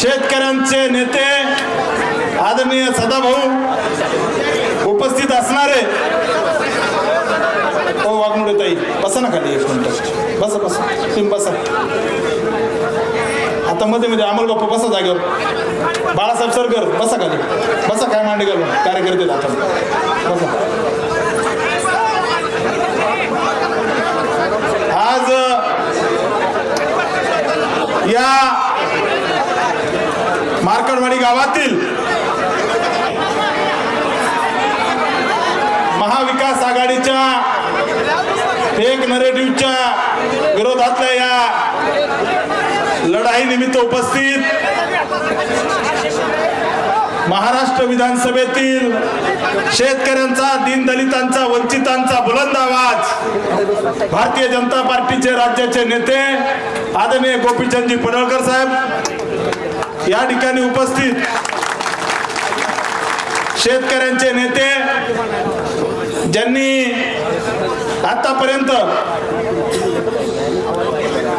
शेतकऱ्यांचे नेते आदरणीय सदाभाऊ उपस्थित असणारे. ओ वाघमुळे ताई बसा ना खाली एक मिनिट. बसा बसा. तुम्ही बसा. आता मध्ये मध्ये अमोल बाप्पा बसा जागेवर. बाळासाहेब सरकर बसा खाली. बसा काय मांडे घालून कार्यकर्ते आता बसा. आज या मार्कडवाडी गावातील महाविकास आघाडीच्या फेक नरेटिव्हच्या विरोधातल्या या लढाई निमित्त उपस्थित महाराष्ट्र विधानसभेतील शेतकऱ्यांचा दीनदलितांचा वंचितांचा बुलंद आवाज भारतीय जनता पार्टीचे राज्याचे नेते आदरणीय गोपीचंदजी पडळकर साहेब या ठिकाणी उपस्थित शेतकऱ्यांचे नेते ज्यांनी आतापर्यंत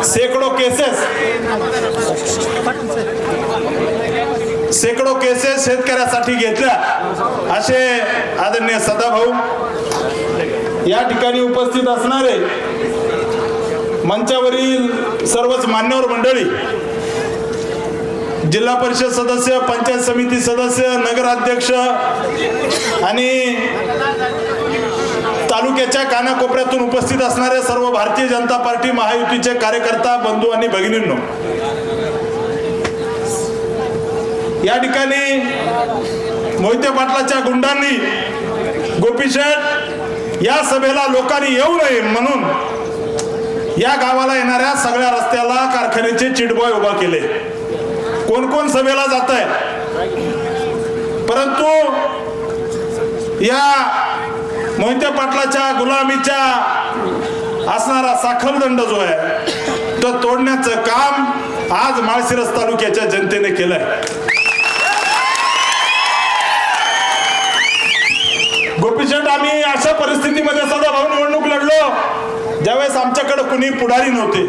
शेकडो केसेस शेकडो केसेस शेतकऱ्यासाठी घेतल्या असे आदरणीय सदाभाऊ या ठिकाणी उपस्थित असणारे मंचावरील सर्वच मान्यवर मंडळी जिल्हा परिषद सदस्य पंचायत समिती सदस्य नगराध्यक्ष आणि तालुक्याच्या कानाकोपऱ्यातून उपस्थित असणाऱ्या सर्व भारतीय जनता पार्टी महायुतीचे कार्यकर्ता बंधू आणि भगिनींनो. या ठिकाणी मोहिते पाटलाच्या गुंडांनी गोपीशेठ या सभेला लोकांनी येऊ नये म्हणून या गावाला येणाऱ्या सगळ्या रस्त्याला कारखान्याचे चिडबॉय उभा केले. कोण कोण सभेला जात आहे परंतु या मोहिते पाटलाच्या गुलामीच्या असणारा साखरदंड जो आहे तो तोडण्याचं काम आज माळशिरस तालुक्याच्या जनतेने केलंय. गोपीचंद आम्ही अशा परिस्थितीमध्ये सदा भाऊ निवडणूक लढलो ज्यावेळेस आमच्याकडे कुणी पुढारी नव्हते.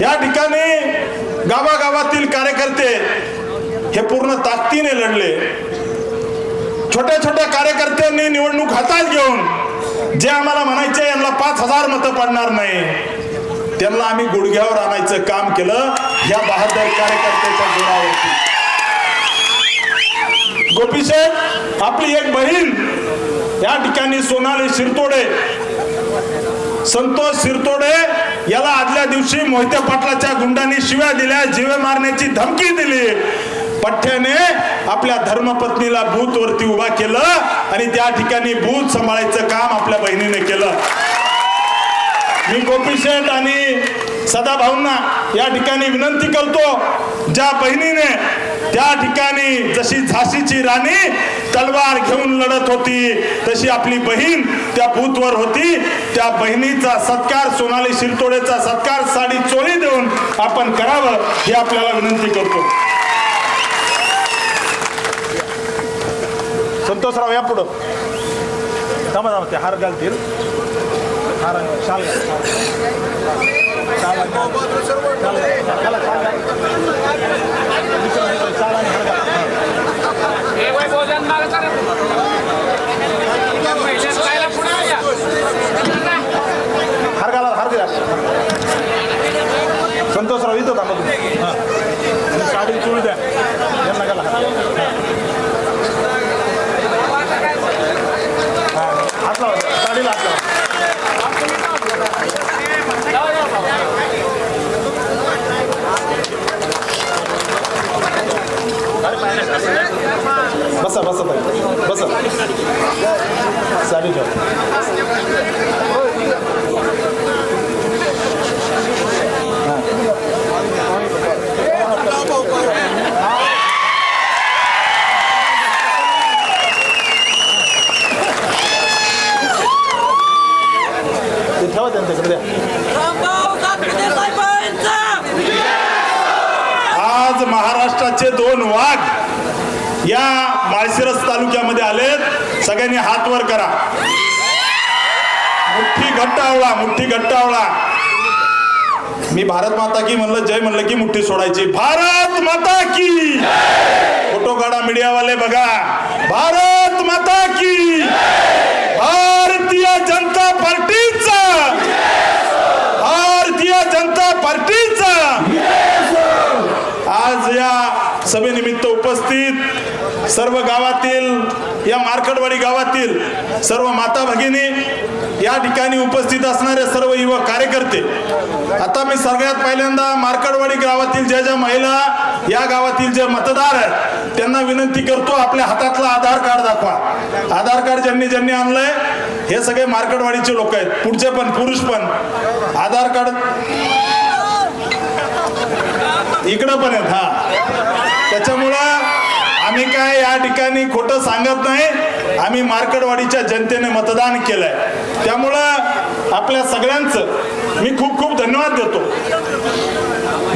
या ठिकाणी गावागावातील कार्यकर्ते हे पूर्ण ताकदीने लढले. छोट्या छोट्या कार्यकर्त्यांनी निवडणूक हातात घेऊन जे आम्हाला म्हणायचे यांना पाच हजार मतं पडणार नाही. त्यांना आम्ही गुडघ्यावर आणायचं काम केलं. या बहादर कार्यकर्त्याच्या जोरावरती. गोपीशेठ आपली एक बहीण या ठिकाणी सोनाली शिरतोडे संतोष शिरतोडे याला आदल्या दिवशी मोहिते पाटलाच्या गुंडांनी शिव्या दिल्या जीवे मारण्याची धमकी दिली. पठ्याने आपल्या धर्मपत्नीला भूत वरती उभा केलं आणि त्या ठिकाणी भूत सांभाळायचं काम आपल्या बहिणीने केलं. मी गोपीशेठ आणि सदाभाऊंना या ठिकाणी विनंती करतो ज्या बहिणीने त्या ठिकाणी जशी झाशीची राणी तलवार घेऊन लढत होती तशी आपली बहीण त्या बूथवर होती. त्या बहिणीचा सत्कार सोनाली शिरतोडेचा सत्कार साडी चोरी देऊन आपण करावं ही आपल्याला विनंती करतो. संतोषराव या पुढं. थांबा थांबा ते हार घालतील. हार शाल घाल. शाल आणि- शाल घाल. घाला, शाल घाल. शाल आणि हार घाल. हे वय भोजन मागं करा. पहिल्याच खायला पुढे या. हार घाला हार द्या संतोषराव इथं थांबा तुम्ही हां आणि साडी चुळ द्या यांना घाला हां हात लावा साडीला हात लावा बसा बसा ताई. बसा. साडी ते ठेवा त्यांच्याकडे द्या. आज महाराष्ट्राचे दोन वाघ या सगळ्यांनी हात वर करा. मुठ्ठी घट्ट आवळा मुठ्ठी घट्ट आवळा मी भारत माता की म्हणलं जय म्हणलं की मुठ्ठी सोडायची. भारत माता की! फोटो काढा मीडियावाले बघा. भारत माता की! भारतीय जनता पार्टीचा! भारतीय जनता पार्टीचा! आज या सभेनिमित्त उपस्थित सर्व गावातील या मार्कडवाडी गावातील सर्व माता भगिनी या ठिकाणी उपस्थित असणारे सर्व युवक कार्यकर्ते आता मी सगळ्यात पहिल्यांदा मार्कडवाडी गावातील ज्या ज्या महिला या गावातील जे मतदार आहेत त्यांना विनंती करतो आपल्या हातातला आधार कार्ड दाखवा. आधार कार्ड ज्यांनी ज्यांनी आणलंय हे सगळे मार्कडवाडीचे लोक आहेत. पुढचे पण पुरुष पण. आधार कार्ड इकडं पण आहेत हा. त्याच्यामुळं आम्ही काय या ठिकाणी खोटं सांगत नाही आम्ही मार्कडवाडीच्या जनतेने मतदान केलंय. त्यामुळं आपल्या सगळ्यांचं मी खूप खूप धन्यवाद देतो.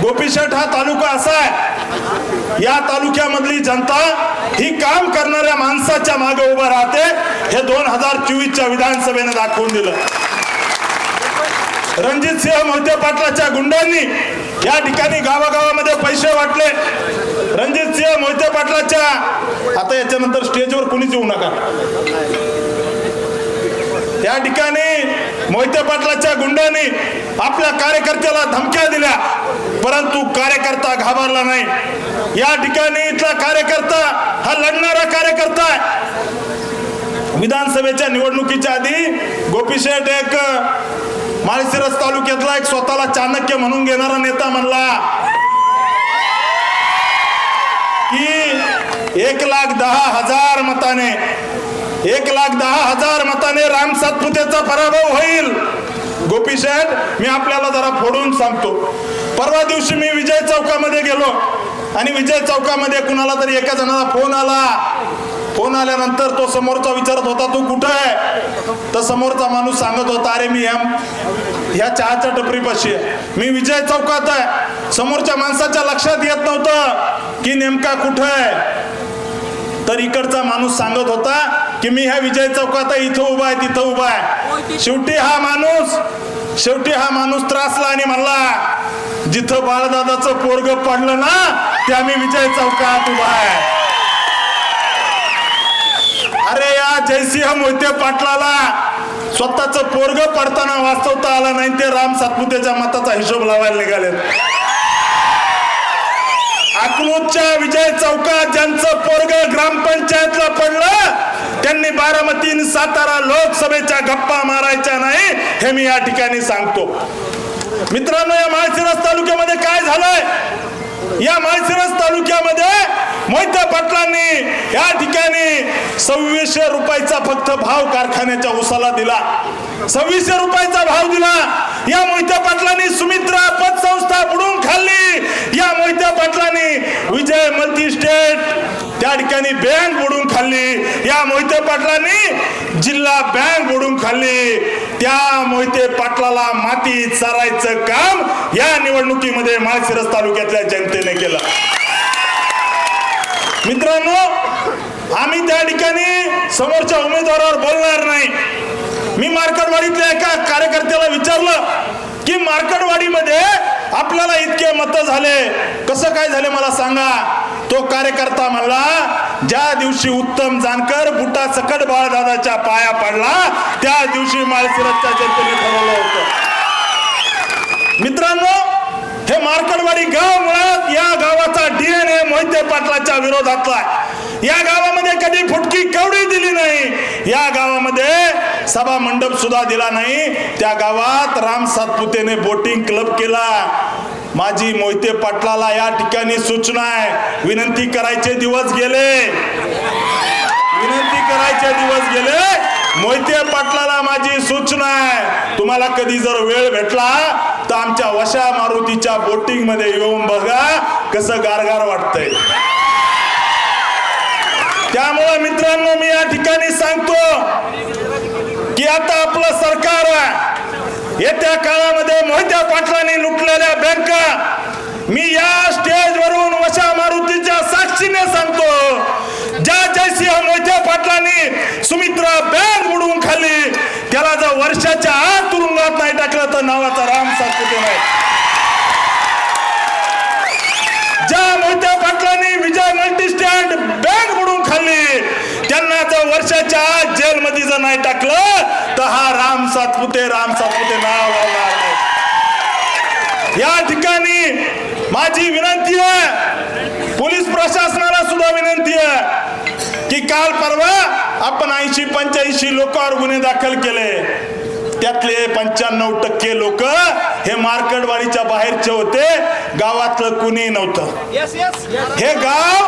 गोपीशेठ हा तालुका असा आहे या तालुक्यामधली जनता ही काम करणाऱ्या माणसाच्या मागे उभं राहते हे दोन हजार चोवीसच्या विधानसभेने दाखवून दिलं. रणजित सिंह मोहिते पाटलाच्या गुंडांनी या ठिकाणी गावागावामध्ये पैसे वाटले. रणजित सिंह मोहिते पाटलाच्या आता याच्यानंतर स्टेजवर कुणीच येऊ नका. त्या ठिकाणी मोहिते पाटलाच्या गुंडांनी आपल्या कार्यकर्त्याला धमक्या दिल्या परंतु कार्यकर्ता घाबरला नाही. या ठिकाणी इथला कार्यकर्ता हा लढणारा कार्यकर्ता आहे. विधानसभेच्या निवडणुकीच्या आधी गोपीशेठ एक माळशिरस तालुक्यातला एक स्वतःला चाणक्य म्हणून घेणारा नेता म्हणला. की एक लाख दहा हजार मताने एक लाख दहा हजार मताने राम सातपुतेचा पराभव होईल. गोपीशेठ मी आपल्याला जरा फोडून सांगतो. परवा दिवशी मी विजय चौकामध्ये गेलो आणि विजय चौकामध्ये कुणाला तरी एका जणाला फोन आला. फोन आल्यानंतर तो समोरचा विचारत होता तू कुठं आहे? तर समोरचा माणूस सांगत होता अरे मी एम ह्या चहाच्या टपरीपाशी. आहे मी विजय चौकात आहे. समोरच्या माणसाच्या लक्षात येत नव्हतं की नेमका कुठं आहे. तर इकडचा माणूस सांगत होता की मी ह्या विजय चौकात आहे, इथं उभा आहे तिथं उभा आहे. शेवटी हा माणूस शेवटी हा माणूस त्रासला आणि म्हणला जिथं बाळदादाचं पोरग पडलं ना त्या मी विजय चौकात उभा आहे. अरे या जयसिंह मोहिते पाटलाला स्वतःच पोरग पडताना वाचवता आला नाही ते राम सातपुतेच्या मताचा हिशोब लावायला निघाले अकलूजच्या विजय चौकात ज्यांचं पोरग ग्रामपंचायतला पडलं त्यांनी बारामती सातारा लोकसभेच्या गप्पा मारायच्या नाही हे मी या ठिकाणी सांगतो. मित्रांनो या माळशिरस तालुक्यामध्ये काय झालंय? या माळशिरस तालुक्यामध्ये मोहिते पाटलांनी या ठिकाणी सव्वीसशे रुपयाचा फक्त भाव कारखान्याच्या उसाला दिला. सव्वीसशे रुपयाचा भाव दिला. या मोहित्या पाटलांनी सुमित्रा पतसंस्था बुडून खाल्ली. या मोहिते पाटलांनी विजय मल्टी स्टेट त्या ठिकाणी बँक बुडून खाल्ली. या मोहिते पाटलांनी जिल्हा बँक बुडून खाल्ली. त्या मोहिते पाटलाला माती चारायचं काम या निवडणुकीमध्ये माळशिरस तालुक्यातल्या जनतेने केलं. मित्रांनो आम्ही त्या ठिकाणी समोरच्या उमेदवारावर बोलणार नाही. मी मार्केटवाडीतल्या एका कार्यकर्त्याला विचारलं की मार्केटवाडीमध्ये आपल्याला इतके मत झाले. कसं काय झाले मला सांगा. तो कार्यकर्ता म्हणला ज्या दिवशी उत्तम जानकर बुटा सकट बाळदादाच्या पाया पडला त्या दिवशी माळशिरसच्या जनतेने ठरवलं होतं. मित्रांनो हे मार्कडवाडी गाव मुळात या गावाचा डीएनए मोहिते पाटलाच्या विरोधातला आहे. या गावामध्ये कधी फुटकी कवडी दिली नाही या गावामध्ये सभा मंडप सुद्धा दिला नाही. त्या गावात राम सातपुतेने बोटिंग क्लब केला. माझी मोहिते पाटलाला या ठिकाणी सूचना आहे. विनंती करायचे दिवस गेले. विनंती करायचे दिवस गेले. मोहिते पाटलाला माझी सूचना आहे. तुम्हाला कधी जर वेळ भेटला तर आमच्या वशा मारुतीच्या बोटिंगमध्ये येऊन बघा कसं गारगार वाटतंय. त्यामुळे मित्रांनो मी या ठिकाणी सांगतो की आता आपलं सरकार आहे. येत्या काळामध्ये मोहित्या पाटलांनी लुटलेल्या बँका मी या स्टेजवरून वशा मारुतीच्या साक्षीने सांगतो. ज्या जयसिंह मोहिते पाटलांनी सुमित्रा बँक बुडवून खाल्ली. त्याला जर वर्षाच्या आत तुरुंगात नाही टाकलं तर नावाचा राम सातपुते नाही. ज्या मोठ्या पाटलांनी विजय मल्टीस्टँड बँक बुडून खाल्ली. त्यांना जर वर्षाच्या आत जेलमध्ये जर नाही टाकलं तर हा राम सातपुते राम सातपुते नाव या ठिकाणी माझी विनंती आहे पोलीस प्रशासनाला सुद्धा विनंती आहे. की काल परवा आपण ऐंशी पंच्याऐंशी लोकांवर गुन्हे दाखल केले. त्यातले पंच्याण्णव टक्के लोक हे मार्कडवाडीच्या बाहेरचे होते. गावातलं कुणी नव्हतं. हे गाव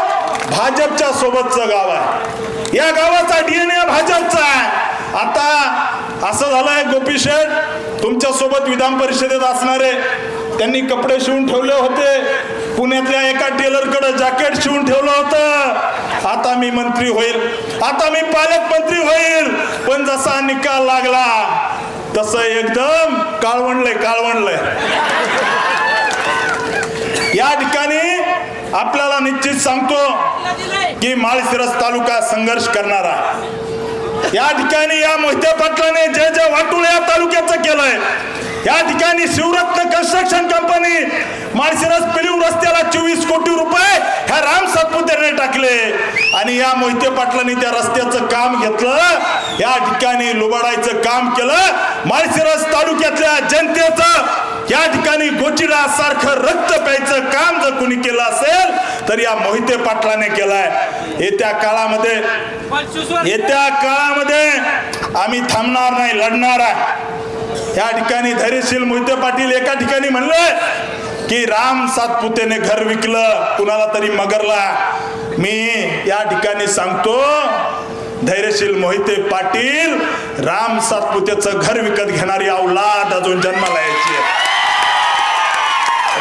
भाजपच्या सोबतचं गाव आहे. या गावाचा डीएनए भाजपचा आहे. आता असं झालंय गोपी शेठ तुमच्यासोबत विधान परिषदेत असणारे त्यांनी कपडे शिवून ठेवले होते. पुण्यातल्या एका टेलरकडे जॅकेट शिवून ठेवलं होतं. आता मी मंत्री होईल आता मी पालकमंत्री होईल. पण जसा निकाल लागला तस एकदम काळवणलंय काळवणलंय या ठिकाणी आपल्याला निश्चित सांगतो की माळशिरस तालुका संघर्ष करणारा. या ठिकाणी या मोहित्या पाटलाने जे जे वाटुळ या तालुक्याचं केलंय या ठिकाणी शिवरत्न कन्स्ट्रक्शन कंपनी माळशिरस पिलीव रस्त्याला चोवीस कोटी रुपये ह्या राम सातपुतेने टाकले. आणि या मोहिते पाटलांनी त्या रस्त्याचं काम घेतलं. या ठिकाणी लुबाडायचं काम केलं. माळशिरस तालुक्यातल्या जनतेचं या ठिकाणी गोचिडा सारखं रक्त प्यायचं काम जर कोणी केलं असेल तर या मोहिते पाटलाने केलाय. येत्या काळामध्ये येत्या काळामध्ये आम्ही थांबणार नाही लढणार आहे. या ठिकाणी धैर्यशील मोहिते पाटील एका ठिकाणी म्हणलं की राम सातपुतेने घर विकलं कुणाला तरी मगरला. मी या ठिकाणी सांगतो धैर्यशील मोहिते पाटील राम सातपुतेचं घर विकत घेणारी औलाद अजून जन्माला यायची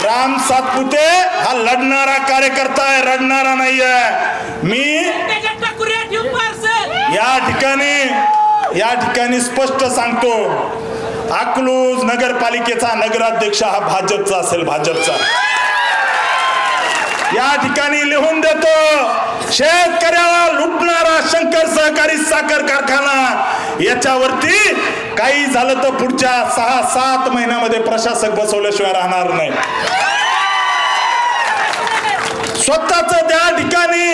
राम सातपुते हा लढणारा कार्यकर्ता आहे रडणारा नाहीये. मी या ठिकाणी या ठिकाणी स्पष्ट सांगतो अकलूज नगरपालिकेचा नगराध्यक्ष हा भाजपचा असेल भाजपचा. या ठिकाणी लिहून देतो शेतकऱ्याला लुटणारा शंकर सहकारी साखर कारखाना. याच्यावरती काही झालं तर पुढच्या सहा सात महिन्यामध्ये प्रशासक बसवल्याशिवाय राहणार नाही. स्वतःच त्या ठिकाणी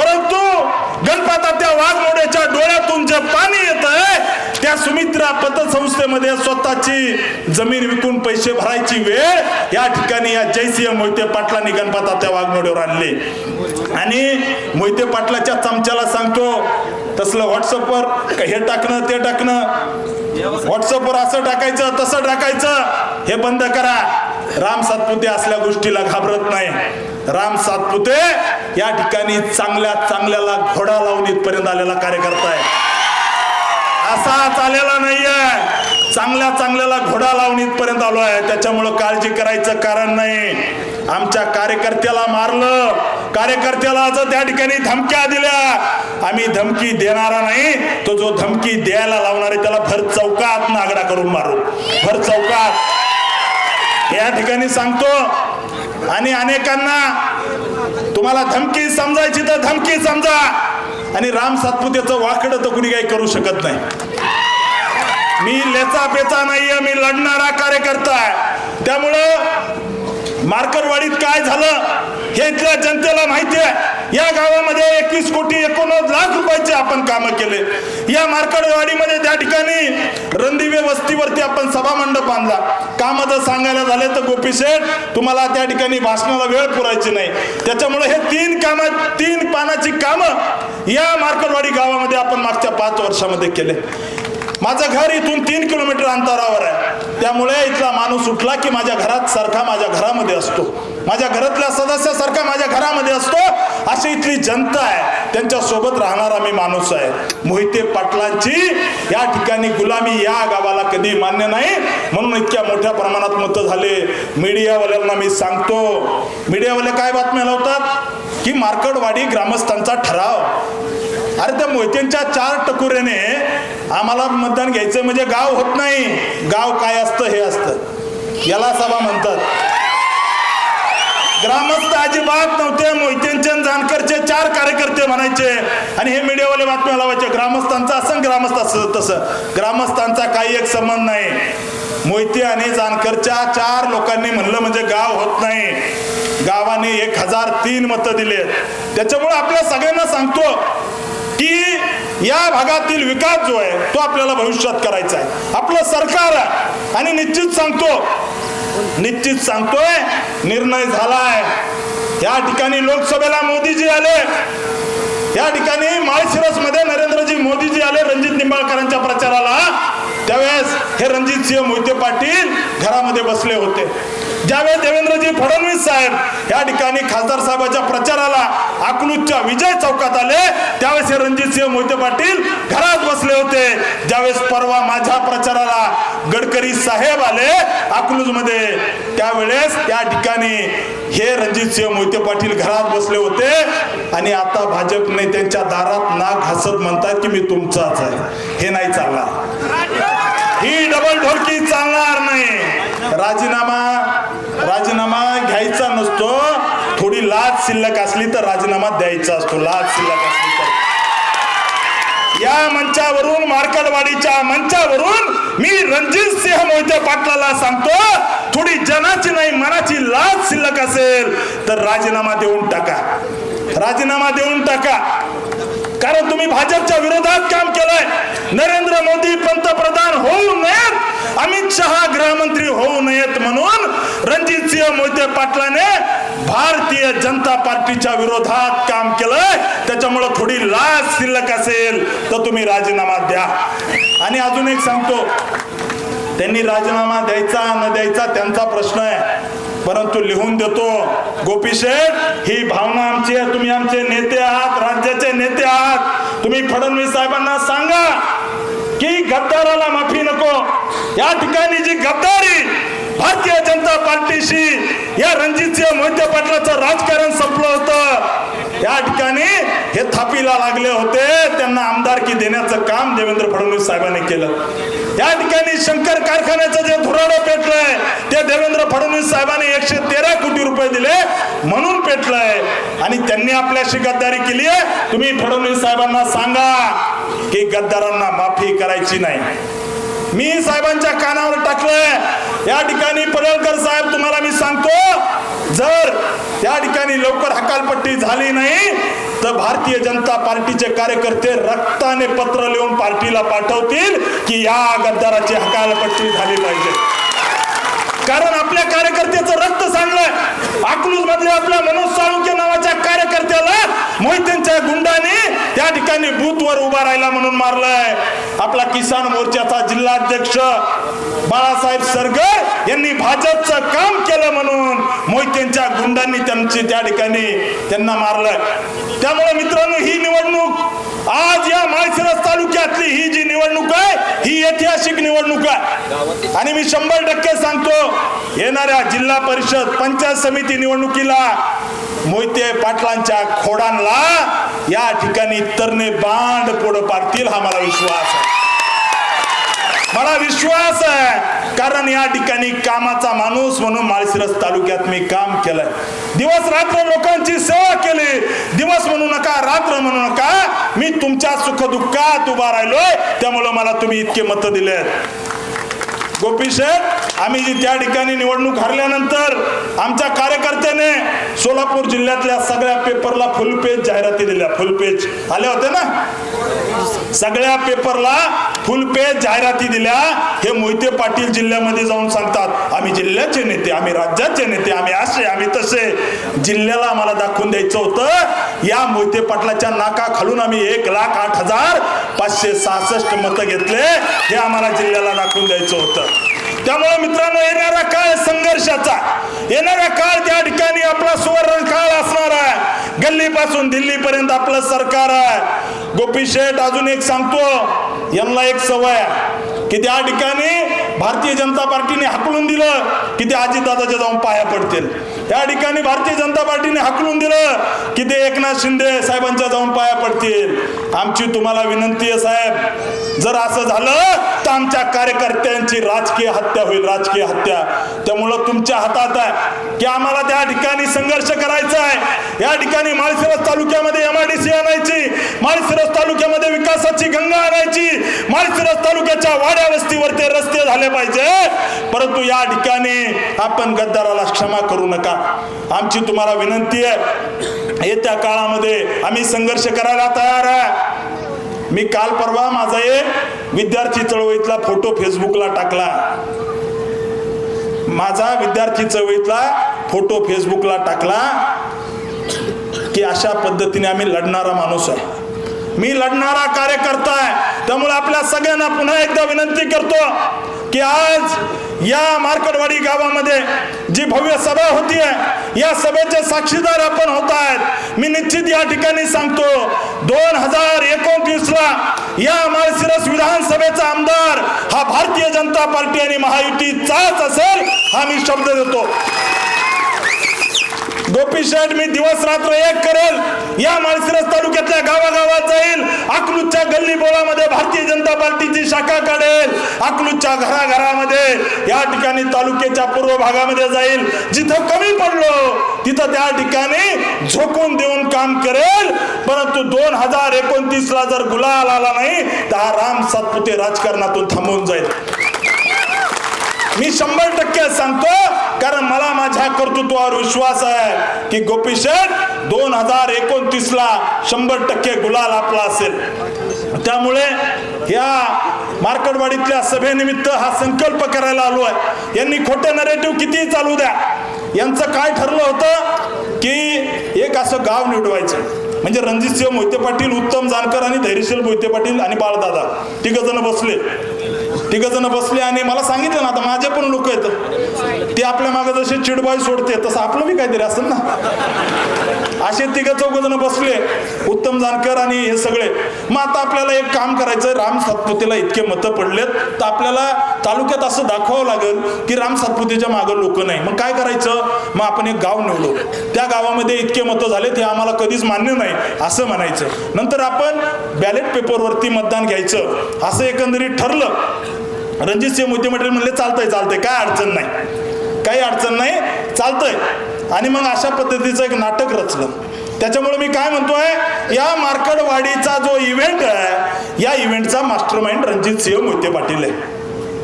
परंतु गणपता त्या वाघमोड्याच्या डोळ्यातून जे पाणी येत आहे त्या सुमित्रा पतसंस्थेमध्ये स्वतःची जमीन विकून पैसे भरायची वेळ या ठिकाणी या जयसिंह मोहिते पाटलांनी गणपता त्या वाघमोड्यावर आणले. आणि मोहिते पाटलाच्या चमच्याला सांगतो तसलं व्हॉट्सअपवर हे टाकणं ते टाकणं. व्हॉट्सअपवर असं टाकायचं तसं टाकायचं. हे बंद करा. राम सातपुते असल्या गोष्टीला घाबरत नाही. राम सातपुते या ठिकाणी चांगल्या चांगल्याला घोडा लावून इथपर्यंत आलेला कार्यकर्ता आहे. असा चालेला नाहीये. चांगल्या चांगल्याला घोडा लावून इथपर्यंत आलो आहे. त्याच्यामुळं काळजी करायचं कारण नाही. आमच्या कार्यकर्त्याला मारलं. कार्यकर्त्याला जर त्या ठिकाणी धमक्या दिल्या. आम्ही धमकी देणारा नाही. तो जो धमकी द्यायला लावणार आहे त्याला भर चौकात नागडा करून मारू. भर चौकात. या ठिकाणी सांगतो आणि अनेकांना तुम्हाला धमकी समजायची तर धमकी समजा आणि राम सातपुतेचं वाकडं तर कुणी काही करू शकत नाही. मी लेचा पेचा नाहीये मी लढणारा कार्यकर्ता आहे. त्यामुळं मार्करवाडीत काय झालं हे इथल्या जनतेला माहिती आहे. या गावामध्ये एकवीस कोटी एकोणनव्वद लाख रुपयाचे आपण कामं केले. या मार्करवाडीमध्ये त्या ठिकाणी रणदिवे वस्तीवरती आपण सभा मंडप बांधला. कामं जर सांगायला झाले तर गोपी शेठ तुम्हाला त्या ठिकाणी भाषणाला वेळ पुरायची नाही. त्याच्यामुळे हे तीन कामं तीन पानाची कामं या मार्करवाडी गावामध्ये आपण मागच्या पाच वर्षामध्ये केले. माझं घर इथून तीन किलोमीटर अंतरावर आहे. त्यामुळे इथला माणूस उठला की माझ्या घरात सारखा माझ्या घरामध्ये असतो. माझ्या घरातल्या सदस्यासारखा माझ्या घरामध्ये असतो. अशी इथली जनता आहे. त्यांच्यासोबत राहणारा मी माणूस आहे. मोहिते पाटलांची या ठिकाणी गुलामी या गावाला कधी मान्य नाही. म्हणून इतक्या मोठ्या प्रमाणात मतं झाले. मीडियावाल्यांना मी सांगतो. मीडियावाले काय बातम्या लावतात? की मार्कडवाडी ग्रामस्थांचा ठराव. अरे त्या मोहित्यांच्या चार टकुऱ्याने आम्हाला मतदान घ्यायचं म्हणजे गाव होत नाही. गाव काय असतं हे असतं. याला सभा म्हणतात. ग्रामस्थ अजिबात नव्हते. मोहित्यांचे जानकरचे चार कार्यकर्ते म्हणायचे. आणि हे मीडियावाले बातम्या लावायचे. ग्रामस्थांचा असं ग्रामस्थ असं तसं. ग्रामस्थांचा काही एक संबंध नाही. मोहिते आणि जानकरच्या चार लोकांनी म्हणलं म्हणजे गाव होत नाही. गावाने एक हजार तीन मतं दिले त्याच्यामुळे आपल्या सगळ्यांना सांगतो या भागातील विकास जो आहे तो आपल्याला भविष्यात करायचा आहे. आपलं सरकार आहे. आणि निश्चित सांगतो निश्चित सांगतोय निर्णय झालाय. या ठिकाणी लोकसभेला मोदीजी आले. या ठिकाणी माळशिरसमध्ये नरेंद्रजी मोदीजी आले रणजित निंबाळकरांच्या प्रचाराला. त्यावेळेस हे रणजित सिंह मोहिते पाटील घरामध्ये बसले होते ज्यावेळेस देवेंद्रजी फडणवीस साहेब या ठिकाणी खासदार साहेबांच्या प्रचाराला अकलूजच्या विजय चौकात आले त्यावेळेस हे रणजित सिंह मोहिते पाटील घरात बसले होते. ज्यावेळेस परवा माझ्या प्रचाराला गडकरी साहेब आले अकलूजमध्ये त्यावेळेस त्या ठिकाणी हे रणजित सिंह मोहिते पाटील घरात बसले होते. आणि आता भाजपने त्यांच्या दारात नाक हसत म्हणतात की मी तुमचाच आहे. हे नाही चालणार. ही डबल ढोलकी चालणार नाही. राजीनामा राजीनामा घ्यायचा नसतो. थोडी लाज शिल्लक असली तर राजीनामा द्यायचा असतो. लाज शिल्लक असली तर. या मंचावरून मार्कडवाडीच्या मंचावरून मी रणजित सिंह मोहिते पाटलाला सांगतो थोडी जनाची नाही मनाची लाज शिल्लक असेल तर राजीनामा देऊन टाका. राजीनामा देऊन टाका. कारण तुम्ही भाजपच्या विरोधात काम केलंय. नरेंद्र मोदी पंतप्रधान होऊ नयेत अमित शहा गृहमंत्री होऊ नयेत म्हणून रणजित सिंह मोहिते पाटलाने भारतीय जनता पार्टीच्या विरोधात काम केलंय. त्याच्यामुळे थोडी लाज शिल्लक असेल तर तुम्ही राजीनामा द्या. आणि अजून एक सांगतो त्यांनी राजीनामा द्यायचा न द्यायचा त्यांचा प्रश्न आहे. परंतु लिहून देतो गोपी शेठ ही भावना आमची आहे. तुम्ही आमचे नेते आहात राज्याचे नेते आहात. तुम्ही फडणवीस साहेबांना सांगा की गद्दाराला माफी नको. या ठिकाणी जी गद्दारी भारतीय जनता पार्टीशी या रणजितसिंह मोहिते पाटलाचं राजकारण संपलं होतं. या ठिकाणी हे थापीला लागले होते. त्यांना आमदारकी देण्याचं काम देवेंद्र फडणवीस साहेबांनी केलं. या ठिकाणी शंकर कारखान्याचं जे धुराडं पेटलंय ते देवेंद्र फडणवीस साहेबांनी एकशे तेरा कोटी रुपये दिले म्हणून पेटलंय. आणि त्यांनी आपल्याशी गद्दारी केली आहे. तुम्ही फडणवीस साहेबांना सांगा की गद्दारांना माफी करायची नाही. मी साहेबांच्या कानावर टाकलंय. या ठिकाणी पडळकर साहेब तुम्हाला मी सांगतो जर या ठिकाणी लवकर हकालपट्टी झाली नाही तर भारतीय जनता पार्टीचे कार्यकर्ते रक्ताने पत्र लिहून पार्टीला पाठवतील की या गद्दाराची हकालपट्टी झाली पाहिजे. कारण आपल्या कार्यकर्त्याचं रक्त सांडलंय अकलूज मधल्या आपल्या मनोज साळुंके नावाच्या कार्यकर्त्याला मोहितेंच्या गुंडाने त्या ठिकाणी बूथवर उभा राहिला म्हणून मारलंय. आपला किसान मोर्चाचा जिल्हाध्यक्ष बाळासाहेब सरगर यांनी भाजपचं काम केलं म्हणून मोहितेंच्या गुंडांनी त्यांची त्या ठिकाणी त्यांना मारलंय. त्यामुळे मित्रांनो ही निवडणूक आज या माळशिरस तालुक्यातली ही जी निवडणूक आहे ही ऐतिहासिक निवडणूक आहे. आणि मी शंभर टक्के सांगतो येणाऱ्या जिल्हा परिषद पंचायत समिती निवडणुकीला मोहिते पाटलांच्या खोडांना या ठिकाणी तरणे बांड पुढं पाडतील हा मला विश्वास आहे. मला विश्वास आहे. कारण या ठिकाणी कामाचा माणूस म्हणून माळशिरस तालुक्यात मी काम केलंय. दिवस रात्र लोकांची सेवा केली. दिवस म्हणू नका रात्र म्हणू नका. मी तुमच्या सुखदुःखात उभा राहिलोय. त्यामुळं मला तुम्ही इतके मत दिलेत. गोपी शेठ आम्ही जी त्या ठिकाणी निवडणूक हरल्यानंतर आमच्या कार्यकर्त्याने सोलापूर जिल्ह्यातल्या सगळ्या पेपरला फुल पेज जाहिराती दिल्या. फुल पेज आले होते ना? सगळ्या पेपरला फुल पेज जाहिराती दिल्या. हे मोहिते पाटील जिल्ह्यामध्ये जाऊन सांगतात आम्ही जिल्ह्याचे नेते आम्ही राज्याचे नेते आम्ही असे आम्ही तसे. जिल्ह्याला आम्हाला दाखवून द्यायचं होतं. या मोहिते पाटलाच्या नाका खालून आम्ही एक लाख आठ हजार पाचशे सहासष्ट मतं घेतले हे आम्हाला जिल्ह्याला दाखवून द्यायचं होतं. त्यामुळे मित्रांनो येणारा काळ संघर्षाचा. येणारा काळ त्या ठिकाणी आपला सुवर्ण काळ असणार आहे. गल्लीपासून दिल्लीपर्यंत आपलं सरकार आहे. गोपी शेठ अजून एक सांगतो यांना एक सवय आहे की त्या ठिकाणी भारतीय जनता पार्टीने हाकलून दिलं की ते अजितदादाच्या जाऊन पाया पडतील. या ठिकाणी भारतीय जनता पार्टीने हाकलून दिलं की ते एकनाथ शिंदे साहेबांच्या जाऊन पाया पडतील. आमची तुम्हाला विनंती आहे साहेब जर असं झालं तर आमच्या कार्यकर्त्यांची राजकीय हत्या होईल राजकीय हत्या. त्यामुळं तुमच्या हातात आहे की आम्हाला त्या ठिकाणी संघर्ष करायचा आहे. या ठिकाणी माळशिरस तालुक्यामध्ये एमआयडीसी आणायची माळशिरस तालुक्यामध्ये विकासाची गंगा आणायची माळशिरस तालुक्याच्या वाड्या वस्तीवर ते रस्ते झाले पाहिजे परंतु या ठिकाणी आपण गद्दाराला क्षमा करू नका. आमची तुम्हाला विनंती आहे. येत्या काळामध्ये आम्ही संघर्ष करायला तयार आहे. मी काल परवा माझा एक विद्यार्थी चळवळीतला फोटो फेसबुकला टाकला. माझा विद्यार्थी चळवळीतला फोटो फेसबुकला टाकला की अशा पद्धतीने आम्ही लढणारा माणूस आहे. मी लढणारा कार्यकर्ता आहे. त्यामुळे आपल्या सगळ्यांना पुन्हा एकदा विनंती करतो. की आज या मार्कडवाडी गावामध्ये जी भव्य सभा होती आहे या सभेचे साक्षीदार आपण होत आहेत. मी निश्चित या ठिकाणी सांगतो दोन हजार एकोणतीसला या माळशिरस विधानसभेचा आमदार हा भारतीय जनता पार्टी आणि महायुतीचाच असेल हा मी शब्द देतो. गोपी शेठ मी दिवस रात्र एक करेल. या माळशिरस तालुक्यातल्या गावागावात जाईल अकलूजच्या गल्ली बोळामध्ये भारतीय जनता पार्टीची शाखा काढेल. अकलूजच्या घराघरामध्ये या ठिकाणी तालुक्याच्या पूर्व भागामध्ये जाईल जिथं कमी पडलो तिथं त्या ठिकाणी झोकून देऊन काम करेल. परंतु दोन हजार एकोणतीस ला जर गुलाल आला नाही तर हा राम सातपुते राजकारणातून थांबून जाईल. मी शंभर टक्के सांगतो कारण मला माझ्या कर्तृत्वावर विश्वास आहे की गोपी दोन हजार एकोणतीस ला शंभर टक्के गुलाल आपला असेल. त्यामुळे या मार्केटवाडीतल्या सभेनिमित्त हा संकल्प करायला आलो आहे. यांनी खोटे नरेटिव्ह कितीही चालू द्या. यांचं काय ठरलं होतं की एक असं गाव निवडवायचं. म्हणजे रणजितसिंह मोहिते पाटील उत्तम जानकर आणि धैर्यशील मोहिते पाटील आणि बाळदादा. तिघ जण बसले. तिघ जण बसले आणि मला सांगितलं ना आता माझे पण लोक येत ते आपल्या मागे जसे चिडबाई सोडते तसं आपलं बी काहीतरी असेल ना. असे तिघ चौघजण बसले उत्तम जानकर आणि हे सगळे. मग आता आपल्याला एक काम करायचं राम सातपुतेला इतके मतं पडलेत तर आपल्याला तालुक्यात असं दाखवावं लागेल की राम सातपुतेच्या मागं लोक नाही. मग काय करायचं? मग आपण एक गाव निवडू. त्या गावामध्ये इतके मतं झाले ते आम्हाला कधीच मान्य नाही असं म्हणायचं. नंतर आपण बॅलेट पेपरवरती मतदान घ्यायचं. असं एकंदरीत ठरलं. रणजित सिंह मोदी म्हणले चालतंय चालतंय काय अडचण नाही. काही अडचण नाही चालतंय. आणि मग अशा पद्धतीचं एक नाटक रचलं. त्याच्यामुळे मी काय म्हणतोय या मार्कडवाडीचा जो इव्हेंट आहे या इव्हेंटचा मास्टर माइंड रणजित सिंह मोहिते पाटील आहे.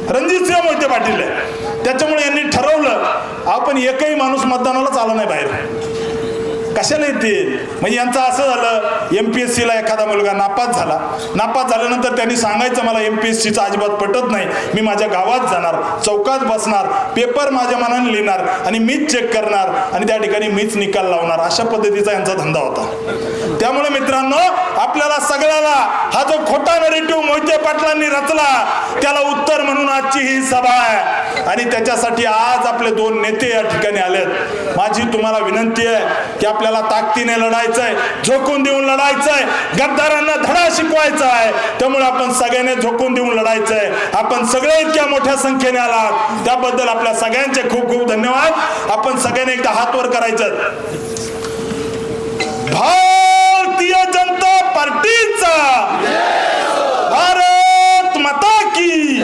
रणजित सिंह मोहिते पाटील आहे. त्याच्यामुळे यांनी ठरवलं आपण एकही माणूस मतदानाला आला नाही बाहेर. कशाला येतील म्हणजे यांचं असं झालं एम पी एस सीला एखादा मुलगा नापास झाला. नापास झाल्यानंतर त्यांनी सांगायचं मला एम पी एस सीचं अजिबात पटत नाही. मी माझ्या गावात जाणार चौकात बसणार पेपर माझ्या मनाने लिहिणार आणि मीच चेक करणार आणि त्या ठिकाणी मीच निकाल लावणार. अशा पद्धतीचा यांचा धंदा होता. त्यामुळे मित्रांनो आपल्याला सगळ्याला हा जो खोटा नरेटिव्ह मोहिते पाटलांनी रचला त्याला उत्तर म्हणून आजची ही सभा आहे. आणि त्याच्यासाठी आज आपले दोन नेते या ठिकाणी आलेत. माझी तुम्हाला विनंती आहे की आपल्याला ताकदीने लढायचं आहे झोकून देऊन लढायचं आहे गद्दारांना धडा शिकवायचा आहे. त्यामुळे आपण सगळ्यांनी झोकून देऊन लढायचं आहे आपण सगळे इतक्या मोठ्या संख्येने आलात. त्याबद्दल आपल्या सगळ्यांचे खूप खूप धन्यवाद. आपण सगळ्यांनी एकदा हात वर करायचं. भारतीय जनता पार्टीचा भारत माता की